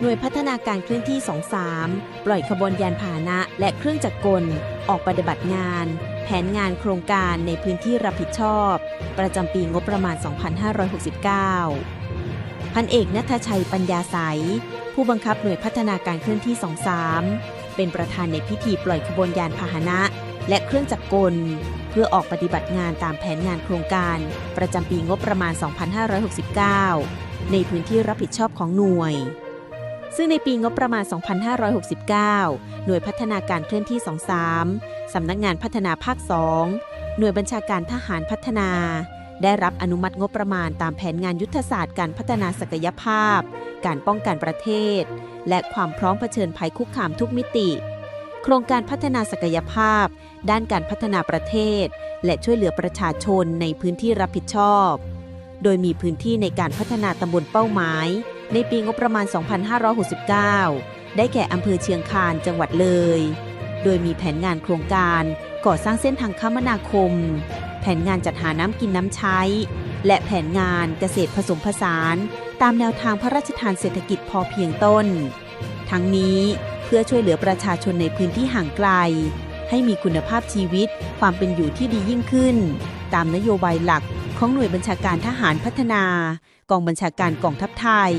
หน่วยพัฒนาการเคลื่อนที่ 23 ปล่อยขบวนยานพาหนะและเครื่องจักรกล ออกปฏิบัติงาน แผนงานโครงการในพื้นที่รับผิดชอบ ประจำปีงบประมาณ 2569 พันเอกนัทชัยปัญญาใสยผู้บังคับหน่วยพัฒนาการเคลื่อนที่ 23 เป็นประธานในพิธีปล่อยขบวนยานพาหนะ และเครื่องจักรกล เพื่อออกปฏิบัติงานตามแผนงานโครงการ ประจำปีงบประมาณ 2569 ในพื้นที่รับผิดชอบของหน่วย ซึ่งในปีงบประมาณ 2569 หน่วยพัฒนาการเคลื่อนที่ 23 สำนักงานพัฒนาภาค 2 หน่วยบัญชาการทหารพัฒนา ได้รับอนุมัติงบประมาณตามแผนงานยุทธศาสตร์การพัฒนาศักยภาพ การป้องกันประเทศ และความพร้อมเผชิญภัยคุกคามทุกมิติ โครงการพัฒนาศักยภาพ ด้านการพัฒนาประเทศ และช่วยเหลือประชาชนในพื้นที่รับผิดชอบ โดยมีพื้นที่ในการพัฒนาตำบลเป้าหมาย ในปีงบประมาณ 2569 ได้แก่อำเภอเชียงคานจังหวัดเลย โดยมีแผนงานโครงการก่อสร้างเส้นทางคมนาคม แผนงานจัดหาน้ำกินน้ำใช้ และแผนงานเกษตรผสมผสาน ตามแนวทางพระราชทานเศรษฐกิจพอเพียงต้น ทั้งนี้เพื่อช่วยเหลือประชาชนในพื้นที่ห่างไกล ให้มีคุณภาพชีวิต ความเป็นอยู่ที่ดียิ่งขึ้น ตามนโยบายหลักของหน่วยบัญชาการทหารพัฒนา กองบัญชาการกองทัพไทย